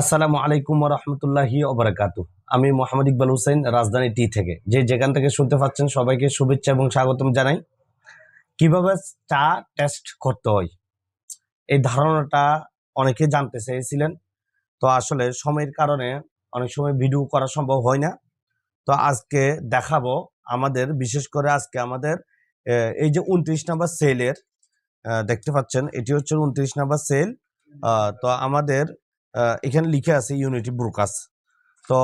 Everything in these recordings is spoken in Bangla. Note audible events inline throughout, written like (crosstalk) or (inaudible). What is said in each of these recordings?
আসসালামু আলাইকুম রহমতুল্লাহি ওবরাকাতু আমি মোহাম্মদ ইকবাল হুসেন রাজধানী টি থেকে। যে যেখান থেকে শুনতে পাচ্ছেন, সবাইকে শুভেচ্ছা এবং স্বাগতম জানাই। কীভাবে চা টেস্ট করতে হয়? এই ধারণাটা অনেকে জানতে চেয়েছিলেন। তো আসলে সময়ের কারণে অনেক সময় ভিডিও করা সম্ভব হয় না। তো আজকে দেখাবো আমাদের, বিশেষ করে আজকে আমাদের এই যে উনত্রিশ নাম্বার সেলের দেখতে পাচ্ছেন, এটি হচ্ছে উনত্রিশ নাম্বার সেল তো আমাদের এখানে লিখে আছে ইউনিটি ব্রোকাস তো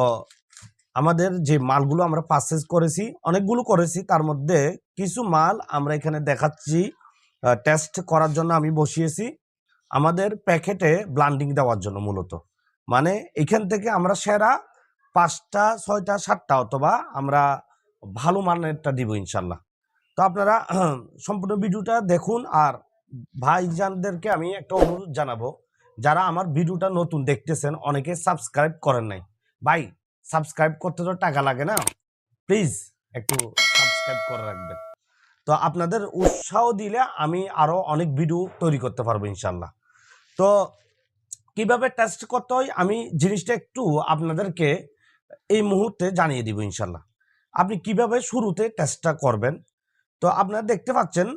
আমাদের যে মালগুলো আমরা পারচেজ করেছি, অনেকগুলো করেছি, তার মধ্যে কিছু মাল আমরা এখানে দেখাচ্ছি টেস্ট করার জন্য আমি বসিয়েছি। আমাদের প্যাকেটে ব্লান্ডিং দেওয়ার জন্য মূলত। মানে এখান থেকে আমরা সেরা পাঁচটা, ছয়টা, সাতটা অথবা আমরা ভালো মানেরটা দিব ইনশাল্লাহ। তো আপনারা (clears throat) সম্পূর্ণ ভিডিওটা দেখুন আর ভাইজানদেরকে আমি একটা অনুরোধ জানাব যারা আমার ভিডিওটা নতুন দেখতেছেন, অনেকে সাবস্ক্রাইব করেন নাই। ভাই সাবস্ক্রাইব করতে তো টাকা লাগে না। প্লিজ একটু সাবস্ক্রাইব করে রাখবেন। তো আপনাদের উৎসাহ দিলে আমি আরও অনেক ভিডিও তৈরি করতে পারব ইনশাল্লাহ তো কীভাবে টেস্ট করতে হয়, আমি জিনিসটা একটু আপনাদেরকে এই মুহূর্তে জানিয়ে দিব ইনশাল্লাহ আপনি কীভাবে শুরুতে টেস্টটা করবেন? তো আপনারা দেখতে পাচ্ছেন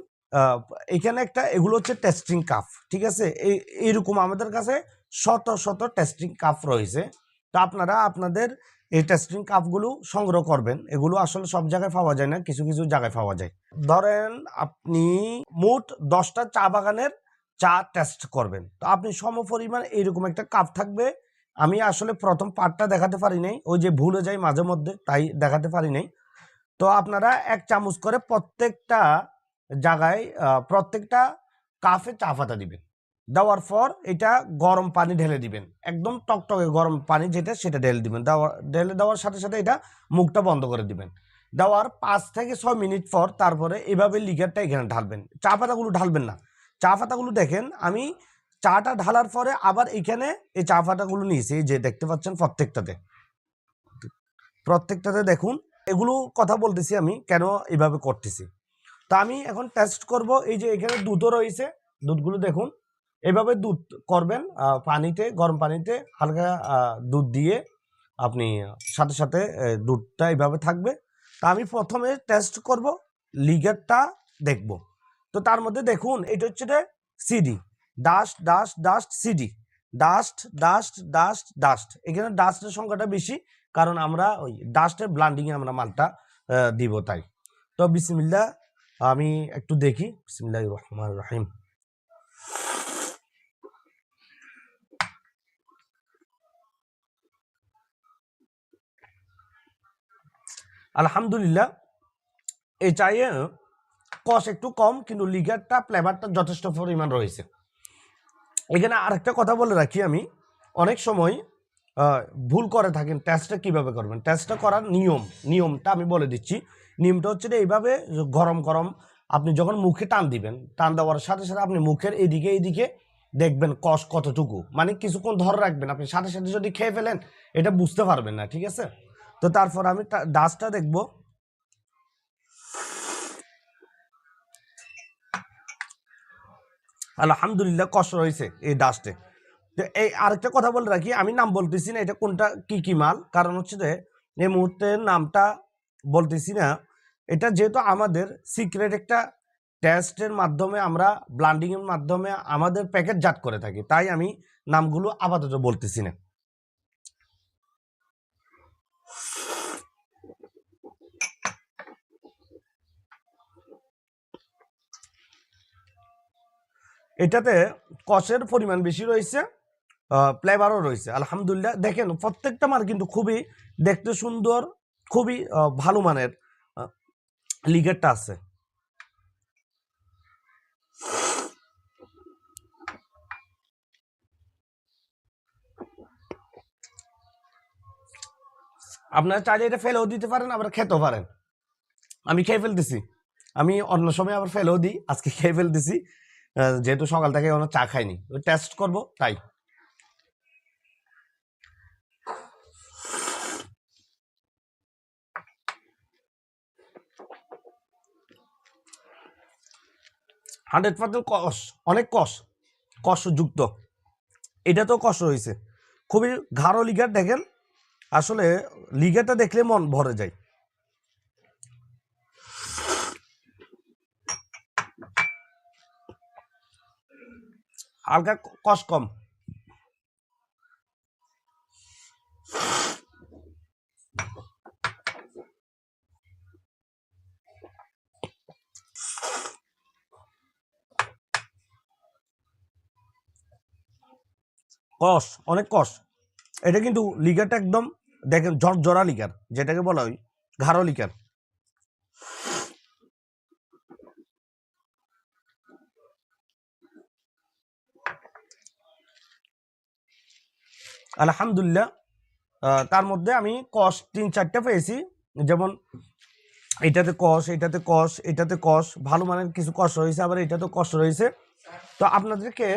এখানে একটা, এগুলো হচ্ছে টেস্টিং কাপ ঠিক আছে? এই এইরকম আমাদের কাছে শত শত টেস্টিং কাপ রয়েছে। তো আপনারা আপনাদের এই টেস্টিং কাপগুলো সংগ্রহ করবেন। এগুলো আসলে সব জায়গায় পাওয়া যায় না, কিছু কিছু জায়গায় পাওয়া যায়। ধরেন আপনি মোট দশটা চা বাগানের চা টেস্ট করবেন। তো আপনি সম পরিমাণ এইরকম একটা কাপ থাকবে। আমি আসলে প্রথম পার্টটা দেখাতে পারি নাই, ওই যে ভুলে যাই মাঝে মধ্যে, তাই দেখাতে পারি নাই। তো আপনারা এক চামচ করে প্রত্যেকটা জায়গায় প্রত্যেকটা কাফে চা পাতা দিবেন। দেওয়ার পর এটা গরম পানি ঢেলে দিবেন। একদম টকটকে গরম পানি যেটা, সেটা ঢেলে দিবেন। দেওয়া, ঢেলে দেওয়ার সাথে সাথে এটা মুখটা বন্ধ করে দিবেন। দেওয়ার পাঁচ থেকে ছয় মিনিট পর তারপরে এভাবে লিকারটা এখানে ঢালবেন। চা পাতাগুলো ঢালবেন না। চা পাতাগুলো দেখেন, আমি চাটা ঢালার পরে আবার এখানে এই চা পাতাগুলো নিয়েছি যে দেখতে পাচ্ছেন প্রত্যেকটাতে। প্রত্যেকটাতে দেখুন, এগুলো কথা বলতেছি আমি, কেন এভাবে করতেছি? তা আমি এখন টেস্ট করব। এই যে এখানে দুধও রয়েছে। দুধগুলো দেখুন। এভাবে দুধ করবেন পানিতে, গরম পানিতে হালকা দুধ দিয়ে আপনি সাথে সাথে দুধটা এইভাবে থাকবে। তা আমি প্রথমে টেস্ট করব, লিগারটা দেখব। তো তার মধ্যে দেখুন, এটা হচ্ছে CD dust dust dust CD dust dust dust dust এখানে ডাস্টের সংখ্যাটা বেশি, কারণ আমরা ওই ডাস্টের ব্লান্ডিংয়ে আমরা মালটা দিব তাই। তো বিসমিল্লা আমি একটু দেখি। বিসমিল্লাহ রহমান রহিম। আলহামদুলিল্লাহ, এই চায়ে কস একটু কম, কিন্তু লিগারটা ফ্লেভারটা যথেষ্ট পরিমাণ রয়েছে। এখানে আরেকটা কথা বলে রাখি আমি। অনেক সময় ভুল করে থাকেন টেস্টটা কীভাবে করবেন? টেস্টটা করার নিয়ম, নিয়মটা আমি বলে দিচ্ছি। নিয়মটা হচ্ছে এইভাবে গরম গরম আপনি যখন মুখে টান দিবেন, টান দেওয়ার সাথে সাথে আপনি মুখের এদিকে এইদিকে দেখবেন কষ কতটুকু। মানে কিছুক্ষণ ধরে রাখবেন, আপনি সাথে সাথে যদি খেয়ে ফেলেন, এটা বুঝতে পারবেন না, ঠিক আছে? তো তারপর আমি ডাস্টটা দেখব। আলহামদুলিল্লাহ কষ্ট রয়েছে এই ডাস্টে। তো এই আরেকটা কথা বলে রাখি, আমি নাম বলতেছি না এটা কোনটা, কি কি মাল? কারণ হচ্ছে যে এই মুহূর্তে নামটা বলতেছি না। এটা যেহেতু আমাদের সিক্রেট একটা টেস্টের মাধ্যমে আমরা ব্লান্ডিংয়ের মাধ্যমে আমাদের প্যাকেট জাট করে থাকি, তাই আমি নামগুলো আপাতত বলতেছি না। এটাতে কষের পরিমাণ বেশি রয়েছে ফ্লেভারও রয়েছে, আলহামদুলিল্লাহ। দেখেন, প্রত্যেকটা মাল কিন্তু খুবই দেখতে সুন্দর, খুবই ভালো মানের। লিগেরটা আছে। আপনারা চাইলে এটা ফেলেও দিতে পারেন, আবার খেতেও পারেন। আমি খেয়ে ফেলতেছি। আমি অন্য সময় আবার ফেলেও দিই, আজকে খেয়ে ফেলতেছি। যেহেতু সকাল থেকে চা খাইনি। টেস্ট করব, তাই। হান্ড্রেড পার্সেন্ট কষ অনেক কষ কষ যুক্ত এটা তো কষ্ট হয়েছে খুবই গাঢ় লিগার, দেখেন। আসলে লিগারটা দেখলে মন ভরে যায়। হালকা কষ কম। কষ, অনেক কষ। এটা কিন্তু লিগারটা একদম, দেখেন ঝরঝরা লিগার, যেটাকে বলা হয়, ঘাড়ো লিগার। আলহামদুলিল্লাহ তার মধ্যে আমি কষ তিন, চারটা পেয়েছি। যেমন, এটাতে কষ এটাতে কষ এটাতে কষ, ভালো মানের কিছু কষ রয়েছে, আবার এটাতে কষ রয়েছে। তো আপনাদেরকে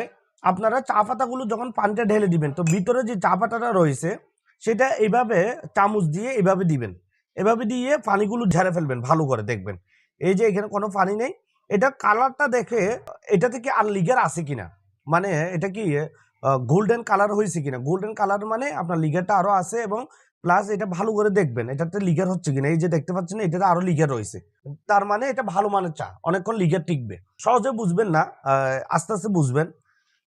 আপনারা চা পাতাগুলো যখন পানিটা ঢেলে দিবেন, তো ভিতরে যে চা পাতাটা রয়েছে, সেটা এইভাবে চামচ দিয়ে এভাবে দিবেন। এভাবে দিয়ে পানিগুলো ঝেড়ে ফেলবেন, ভালো করে দেখবেন। এই যে এখানে কোনো পানি নেই। এটা কালারটা দেখে এটা থেকে আর লিগার আছে কিনা? মানে এটা কি গোল্ডেন কালার হয়েছে কিনা? গোল্ডেন কালার মানে আপনার লিগারটা আরও আছে এবং প্লাস এটা ভালো করে দেখবেন, এটাতে লিগার হচ্ছে কিনা? এই যে দেখতে পাচ্ছেন, এটাতে আরও লিগার রয়েছে। তার মানে এটা ভালো মানের চা, অনেকক্ষণ লিগার টিকবে। সহজে বুঝবেন না আস্তে আস্তে বুঝবেন।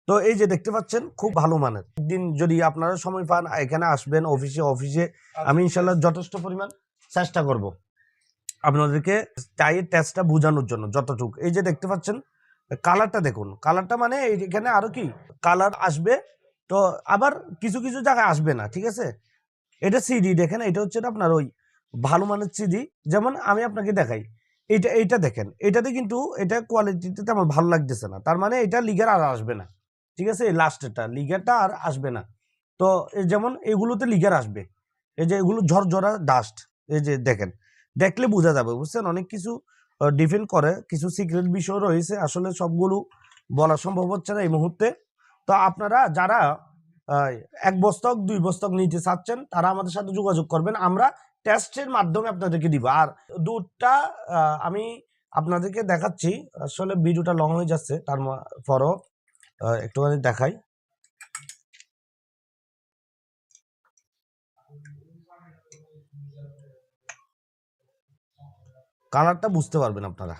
তো এই যে দেখতে পাচ্ছেন, খুব ভালো মানের। দিন যদি আপনারা সময় পান, এখানে আসবেন অফিসে অফিসে আমি ইনশাল্লাহ যথেষ্ট পরিমাণ চেষ্টা করব আপনাদেরকে চায়ের টেস্টটা বোঝানোর জন্য, যতটুকু। এই যে দেখতে পাচ্ছেন কালারটা দেখুন। কালারটা মানে এখানে আরও কি? কালার আসবে, তো আবার কিছু কিছু জায়গায় আসবে না, ঠিক আছে? এটা সিডি দেখেন, এটা হচ্ছে আপনার ওই ভালো মানের সিডি যেমন আমি আপনাকে দেখাই, এটা, এইটা দেখেন, এটাতে কিন্তু এটা কোয়ালিটিতে আমার ভালো লাগতেছে না। তার মানে এটা লিগার আর আসবে না। ঠিক আছে? লাস্টেরটা লিগারটা আর আসবে না। তো যেমন এগুলোতে লিগার আসবে। এই যে এগুলো ঝরঝরা ডাস্ট এই যে দেখেন। দেখলে বোঝা যাবে বুঝছেন? অনেক কিছু ডিপেন্ড করে। কিছু সিক্রেট বিষয় রয়েছে। আসলে সবগুলো বলা সম্ভব হচ্ছে না এই মুহূর্তে। তো আপনারা যারা এক বস্তক দুই বস্তক নিতে চাচ্ছেন তারা আমাদের সাথে যোগাযোগ করবেন। আমরা টেস্টের মাধ্যমে আপনাদেরকে দিব। আর দুধটা আমি আপনাদেরকে দেখাচ্ছি। আসলে ভিডিওটা লং হয়ে যাচ্ছে তার আহ, একটুখানি দেখাই। কালারটা বুঝতে পারবেন আপনারা।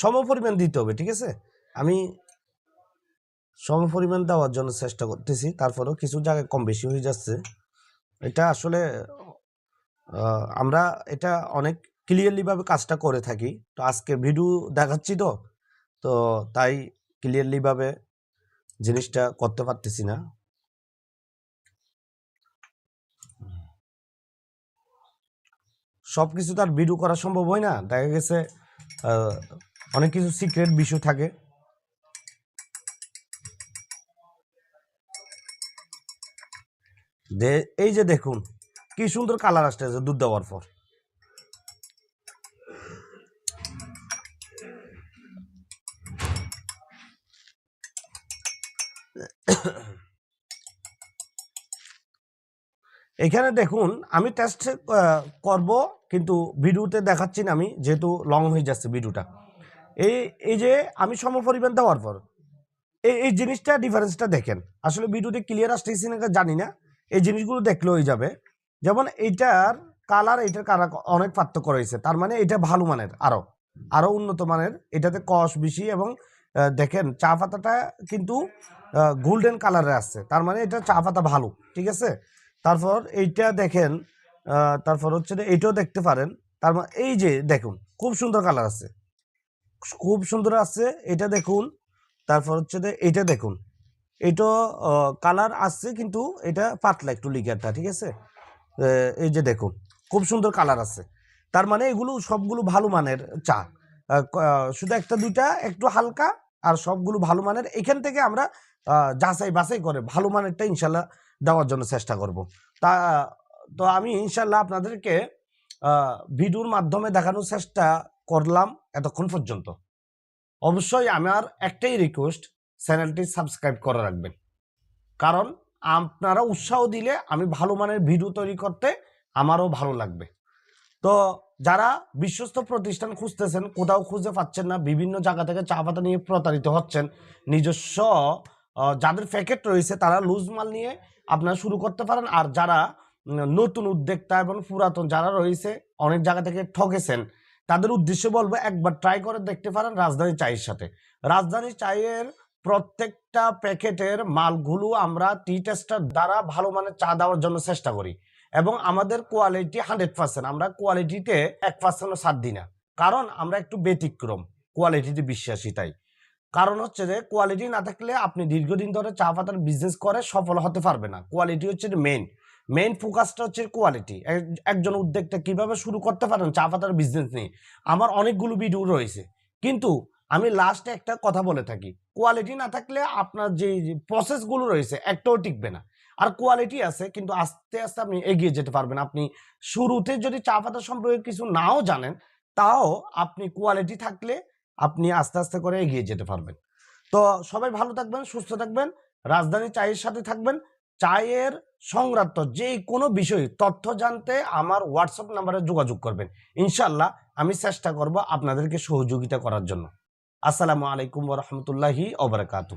সম পরিমাণ দিতে হবে, ঠিক আছে? আমি সম পরিমাণ দেওয়ার জন্য চেষ্টা করতেছি, তারপরেও কিছু জায়গায় কম বেশি হয়ে যাচ্ছে। এটা আসলে আমরা এটা অনেক ক্লিয়ারলি ভাবে কাজটা করে থাকি। তো আজকে ভিডিও দেখাচ্ছি তো। তো তাই ক্লিয়ারলি ভাবে জিনিসটা করতে পারতেছি না। সব কিছু তার ভিডিও করা সম্ভব হয় না। দেখা গেছে অনেক কিছু সিক্রেট বিষয় থাকে। এই যে দেখুন, কি সুন্দর কালার আসতেছে দুধ দেওয়ার পর। এখানে দেখুন, আমি টেস্ট করব, কিন্তু ভিডিওতে দেখাচ্ছি না আমি, যেহেতু লং হয়ে যাচ্ছে ভিডিওটা। এই এই যে আমি সমপরিমাণ দেওয়ার পর, এই এই জিনিসটা ডিফারেন্সটা দেখেন। আসলে ভিডিওতে ক্লিয়ার আসতেছি না জানি না। এই জিনিসগুলো দেখলে হয়ে যাবে। যেমন এইটার কালার এইটার কালার অনেক পার্থক্য রয়েছে। তার মানে এটা ভালো মানের আরও আরও উন্নত মানের। এটাতে কষ বেশি এবং দেখেন, চা পাতাটা কিন্তু গোল্ডেন কালারে আসছে। তার মানে এটা চা পাতা ভালো, ঠিক আছে? তারপর এইটা দেখেন তারপর হচ্ছে এইটাও দেখতে পারেন। তার এই যে দেখুন, খুব সুন্দর কালার আছে। খুব সুন্দর আছে, এটা দেখুন, তারপর হচ্ছে এটা দেখুন। এটা কালার আসছে কিন্তু এটা পাতলা একটু লিগারটা ঠিক আছে? এই যে দেখুন, খুব সুন্দর কালার আছে। তার মানে এগুলো সবগুলো ভালো মানের চা। শুধু একটা দুইটা, একটু হালকা, আর সবগুলো ভালো মানের। এখান থেকে আমরা যাচাই বাছাই করে ভালো মানেরটা ইনশাল্লাহ দেওয়ার জন্য চেষ্টা করব। তা, তো আমি ইনশাল্লাহ আপনাদেরকে ভিডিওর মাধ্যমে দেখানোর চেষ্টা করলাম এতক্ষণ পর্যন্ত। অবশ্যই আমার একটাই রিকোয়েস্ট চ্যানেলটি সাবস্ক্রাইব করে রাখবেন। কারণ আপনারা উৎসাহ দিলে আমি ভালো মানের ভিডিও তৈরি করতে আমারও ভালো লাগবে। তো, যারা বিশ্বস্ত প্রতিষ্ঠান খুঁজতেছেন, কোথাও খুঁজে পাচ্ছেন না, বিভিন্ন জায়গা থেকে চা পাতা নিয়ে প্রতারিত হচ্ছেন, নিজস্ব যাদের প্যাকেট রয়েছে, তারা লুজ মাল নিয়ে আপনারা শুরু করতে পারেন। আর যারা নতুন উদ্যোক্তা এবং পুরাতন যারা রয়েছে, অনেক জায়গা থেকে ঠকেছেন, তাদের উদ্দেশ্যে বলব, একবার ট্রাই করে দেখতে পারেন রাজধানী চায়ের সাথে। রাজধানী চায়ের প্রত্যেকটা প্যাকেটের মালগুলো আমরা টি টেস্টার দ্বারা ভালো মানের চা দেওয়ার জন্য চেষ্টা করি। এবং আমাদের কোয়ালিটি হান্ড্রেড পার্সেন্ট আমরা কোয়ালিটিতে এক পার্সেন্টও ছাড় দিই না। কারণ আমরা একটু ব্যতিক্রম কোয়ালিটিতে বিশ্বাসী তাই। কারণ হচ্ছে যে কোয়ালিটি না থাকলে আপনি দীর্ঘদিন ধরে চা পাতার বিজনেস করে সফল হতে পারবে না। কোয়ালিটি হচ্ছে মেন মেইন ফোকাসটা হচ্ছে কোয়ালিটি একজন উদ্যোক্তা কীভাবে শুরু করতে পারেন চা পাতার বিজনেস নিয়ে? আমার অনেকগুলো ভিডিও রয়েছে। কিন্তু আমি লাস্টে একটা কথা বলে থাকি। কোয়ালিটি না থাকলে আপনার যে প্রসেসগুলো রয়েছে একটাও টিকবে না। আর কোয়ালিটি আছে, কিন্তু আস্তে আস্তে আপনি এগিয়ে যেতে পারবেন। আপনি শুরুতে যদি চা পাতা সম্পর্কে কিছু নাও জানেন, তাও আপনি কোয়ালিটি থাকলে আপনি আস্তে আস্তে করে এগিয়ে যেতে পারবেন। তো সবাই ভালো থাকবেন, সুস্থ থাকবেন, রাজধানী চায়ের সাথে থাকবেন। চায়ের সংক্রান্ত যে কোনো বিষয় তথ্য জানতে আমার হোয়াটসঅ্যাপ নাম্বারে যোগাযোগ করবেন। ইনশাল্লাহ আমি চেষ্টা করব আপনাদেরকে সহযোগিতা করার জন্য। আসসালামু আলাইকুম রহমতুল্লাহি ওবরাকাতু